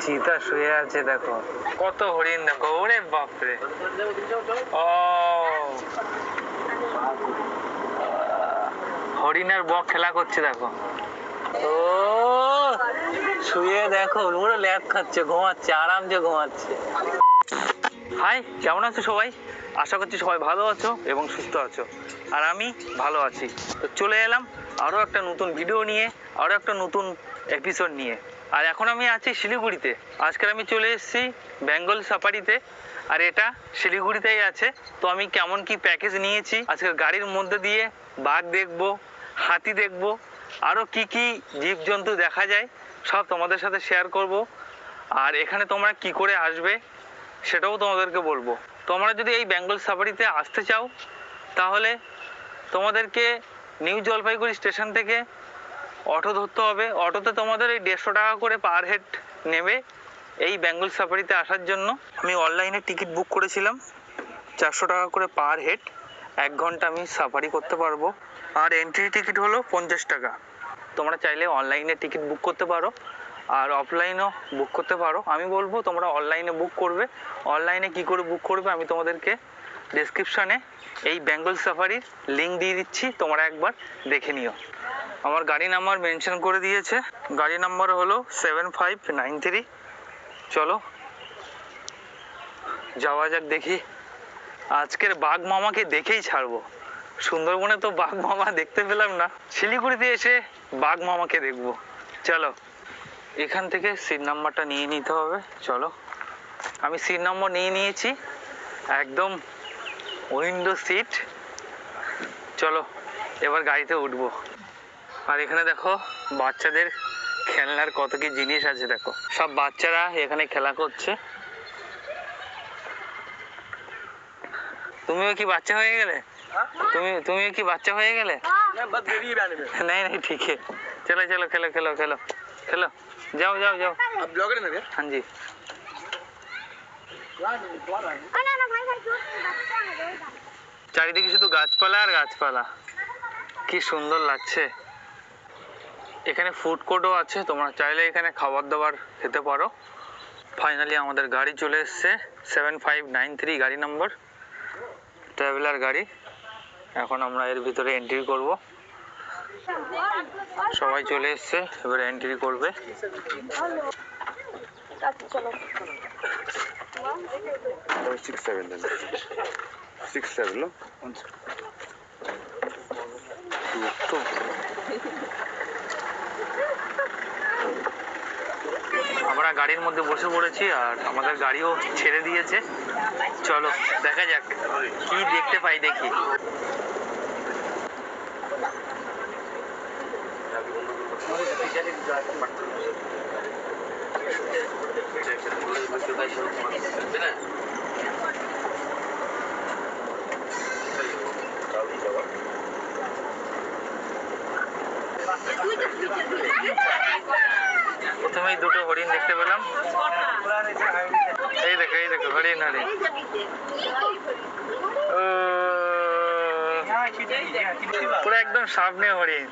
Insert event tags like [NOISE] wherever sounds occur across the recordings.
চিতা শুয়ে আছে, দেখো। কত হরিণ, দেখো। ওরে বাপরে। ও। হরিণ আর বক খেলা করছে, দেখো। ও, শুয়ে দেখো, পুরো খাচ্ছে, ঘুমাচ্ছে আরামসে ঘুমাচ্ছে। হাই, কেমন আছো সবাই? আশা করছি সবাই ভালো আছো এবং সুস্থ আছো। আর আমি ভালো আছি। তো চলে এলাম আরও একটা নতুন ভিডিও নিয়ে আরও একটা নতুন এপিসোড নিয়ে। আর এখন আমি আছি শিলিগুড়িতে। আজকে আমি চলে এসেছি বেঙ্গল সাফারিতে, আর এটা শিলিগুড়িতেই আছে। তো আমি কেমন কি প্যাকেজ নিয়েছি, আজকে গাড়ির মধ্যে দিয়ে বাঘ দেখব, হাতি দেখব আরও কি কি জীবজন্তু দেখা যায়, সব তোমাদের সাথে শেয়ার করব। আর এখানে তোমরা কি করে আসবে, সেটাও তোমাদেরকে বলব। তোমরা যদি এই বেঙ্গল সাফারিতে আসতে চাও, তাহলে তোমাদেরকে নিউ জলপাইগুড়ি স্টেশন থেকে অটো ধরতে হবে। অটোতে তোমাদের এই দেড়শো টাকা করে পার হেড নেবে এই বেঙ্গল সাফারিতে আসার জন্য। আমি অনলাইনে টিকিট বুক করেছিলাম, চারশো টাকা করে পার হেড এক ঘণ্টা আমি সাফারি করতে পারব। আর এন্ট্রি টিকিট হলো পঞ্চাশ টাকা। তোমরা চাইলে অনলাইনে টিকিট বুক করতে পারো। আর অফলাইনেও বুক করতে পারো। আমি বলব তোমরা অনলাইনে বুক করবে। অনলাইনে কি করে বুক করবে আমি তোমাদেরকে ডেসক্রিপশানে এই বেঙ্গল সাফারির লিঙ্ক দিয়ে দিচ্ছি, তোমরা একবার দেখে নিও। আমার গাড়ি নাম্বার মেনশন করে দিয়েছে। গাড়ি নাম্বার হলো সেভেন ফাইভ নাইন থ্রি চলো, যাওয়া যাক দেখি। আজকের বাঘ মামাকে দেখেই ছাড়বো। সুন্দরবনে তো বাঘ মামা দেখতে পেলাম না। শিলিগুড়িতে এসে বাঘ মামাকে দেখব। চলো, এখান থেকে সিট নাম্বারটা নিয়ে নিতে হবে। চলো, আমি সিট নম্বর নিয়ে নিয়েছি। একদম উইন্ডো সিট চলো এবার গাড়িতে উঠবো। আর এখানে দেখো বাচ্চাদের খেলনার কত কি জিনিস আছে দেখো। সব বাচ্চারা এখানে খেলা করছে। তুমিও কি বাচ্চা হয়ে গেলে? তুমি তুমিও কি বাচ্চা হয়ে গেলে? নাই নাই ঠিক চলো চলো খেলো খেলো খেলো খেলো। যাও যাও যাও। ব্লগার হ্যাঁ, জি। চারিদিকে শুধু গাছপালা আর গাছপালা। কি সুন্দর লাগছে। এখানে ফুড কোর্টও আছে, তোমরা চাইলে এখানে খাবার দাবার খেতে পারো। ফাইনালি আমাদের গাড়ি চলে এসছে সেভেন ফাইভ নাইন থ্রি গাড়ি নম্বর ট্রাভেলার গাড়ি। এখন আমরা এর ভিতরে এন্ট্রি করব। সবাই চলে এসছে, এবার এন্ট্রি করবে। Six seven then. Six seven, no? আমরা গাড়ির মধ্যে বসে পড়েছি আর আমাদের গাড়িও ছেড়ে দিয়েছে চলো দেখা যাক কি দেখতে পাই দেখি প্রথমেই দুটো হরিণ দেখতে পেলাম। এই দেখো এই দেখো হরিণ হরিণ। পুরো একদম সামনে হরিণ।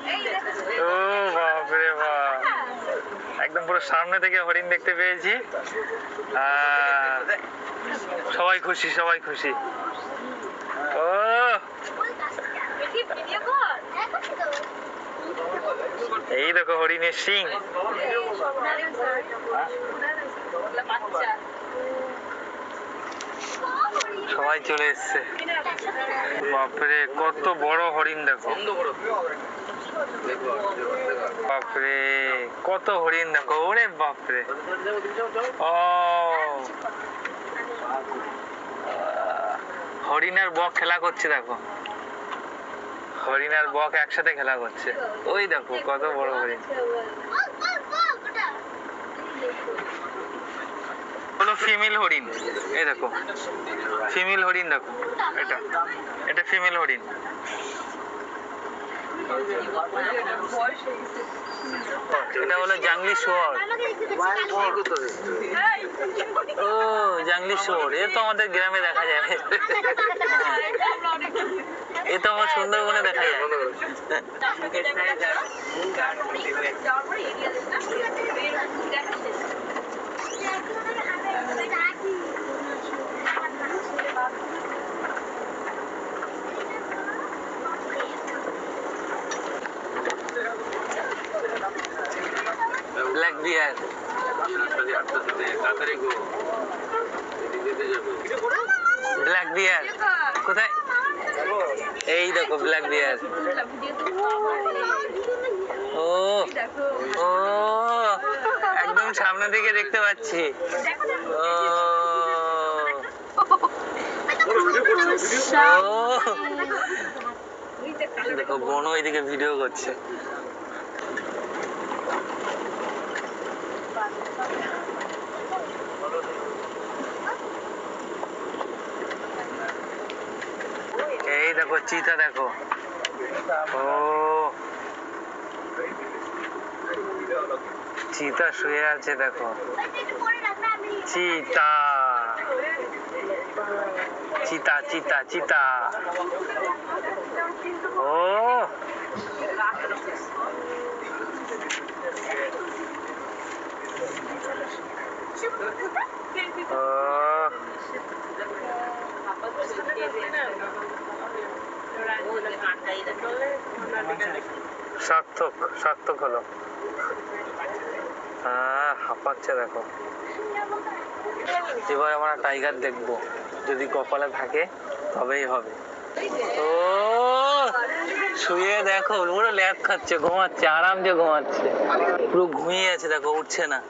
ও বাপরে বাপ। একদম পুরো সামনে থেকে হরিণ দেখতে পেয়েছি। সবাই খুশি সবাই খুশি। ও। এই দেখো হরিণের সিং সবাই চলে এসছে। বাপরে, কত বড় হরিণ দেখো। বাপরে, কত হরিণ দেখো। ওরে বাপরে। ও। হরিণ আর বক খেলা করছে, দেখো। হরিণ আর বক একসাথে খেলা করছে। ওই দেখো, কত বড় হরিণ। হলো ফিমেল হরিণ। এই দেখো। ফিমেল হরিণ দেখো। এটা। এটা ফিমেল হরিণ। এটা হলো জাংলি শোয়ার। ও জাংলি শোর এ তো আমাদের গ্রামে দেখা যায়। এ তো আমার সুন্দরবনে দেখা যায়। [LAUGHS] ব্ল্যাক বিয়ার ব্ল্যাক বিয়ার কোথায়? এই দেখো ব্ল্যাক বিয়ার ও ও, একদম সামনে থেকে দেখতে পাচ্ছি। ও। দেখো বোন ওইদিকে ভিডিও করছে। এই দেখো চিতা দেখো। ও। চিতা শুয়ে আছে দেখো। চিতা। চিতা চিতা চিতা। ও। সার্থক সার্থক হলো। হ্যাঁ হাঁপাচ্ছে দেখো। এবার আমরা টাইগার দেখব। যদি কপালে থাকে, তবেই হবে। ও, শুয়ে দেখো পুরো খাচ্ছে, ঘুমাচ্ছে ঘুমাচ্ছে। পুরো ঘুমিয়ে আছে, দেখো, উঠছে না।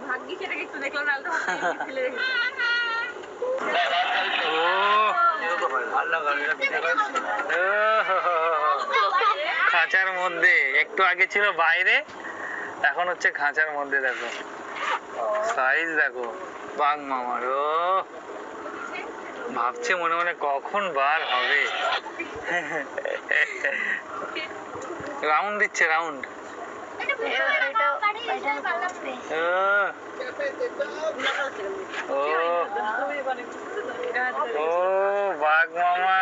খাঁচার মধ্যে, একটু আগে ছিল বাইরে, এখন হচ্ছে খাঁচার মধ্যে, দেখো। সাইজ দেখো, বাঘ মামার, ও। ভাবছে মনে মনে কখন বার হবে। [LAUGHS] রাউন্ড দিচ্ছে রাউন্ড ও। বাঘ মামা।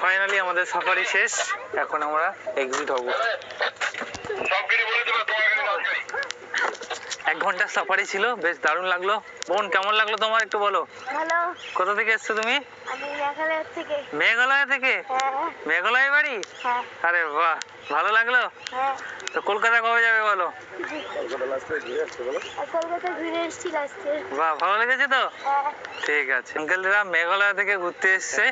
ফাইনালি আমাদের সাফারি শেষ। এখন আমরা এক্সিট হব। এক ঘণ্টার সাফারি ছিল বেশ দারুণ লাগল। বোন কেমন লাগল তোমার একটু বলো? হ্যালো কোথা থেকে এসছো তুমি? আমি মেঘালয় থেকে। মেঘালয় থেকে? হ্যাঁ। মেঘালয় বাড়ি? হ্যাঁ। আরে বাহ ভালো লাগল? হ্যাঁ। তো কলকাতা কবে যাবে বলো? আর কলকাতা ঘুরে এসেছি লাস্টে বাহ ভালো লেগেছে তো? হ্যাঁ। ঠিক আছে আঙ্কেলরা মেঘালয় থেকে ঘুরতে এসছে।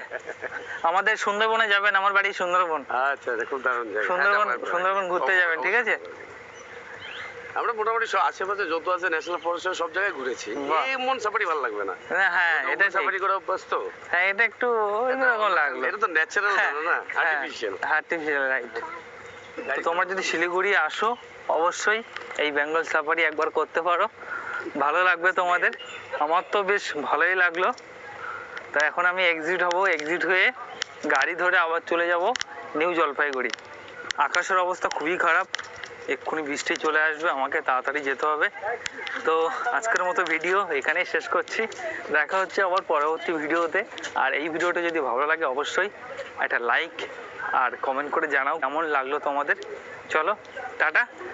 আমাদের সুন্দরবনে যাবেন আমার বাড়ি সুন্দরবন। আচ্ছা আচ্ছা খুব দারুণ জায়গা। সুন্দরবন হ্যাঁ, সুন্দরবন ঘুরতে যাবেন ঠিক আছে? আমরা মোটামুটি সব আশেপাশে যত আছে ন্যাশনাল ফরেস্ট সব জায়গায় ঘুরেছি। এই মন সাফারি ভালো লাগবে না। না, হ্যাঁ এটা সাফারি করে অভ্যাস তো। হ্যাঁ এটা একটু অন্যরকম লাগল। এটা তো ন্যাচারাল হ্যাঁ না আর্টিফিশিয়াল আর্টিফিশিয়াল রাইট তোমরা যদি শিলিগুড়ি আসো অবশ্যই এই বেঙ্গল সাফারি একবার করতে পারো। ভালো লাগবে তোমাদের। আমার তো বেশ ভালোই লাগল। তা এখন আমি এক্সিট হব। এক্সিট হয়ে গাড়ি ধরে আবার চলে যাব নিউ জলপাইগুড়ি। আকাশের অবস্থা খুবই খারাপ। এক্ষুনি বৃষ্টি চলে আসবে, আমাকে তাড়াতাড়ি যেতে হবে। তো আজকের মতো ভিডিও এখানেই শেষ করছি। দেখা হচ্ছে আবার পরবর্তী ভিডিওতে। আর এই ভিডিওটা যদি ভালো লাগে অবশ্যই একটা লাইক আর কমেন্ট করে জানাও। কেমন লাগল তোমাদের? চলো, টাটা।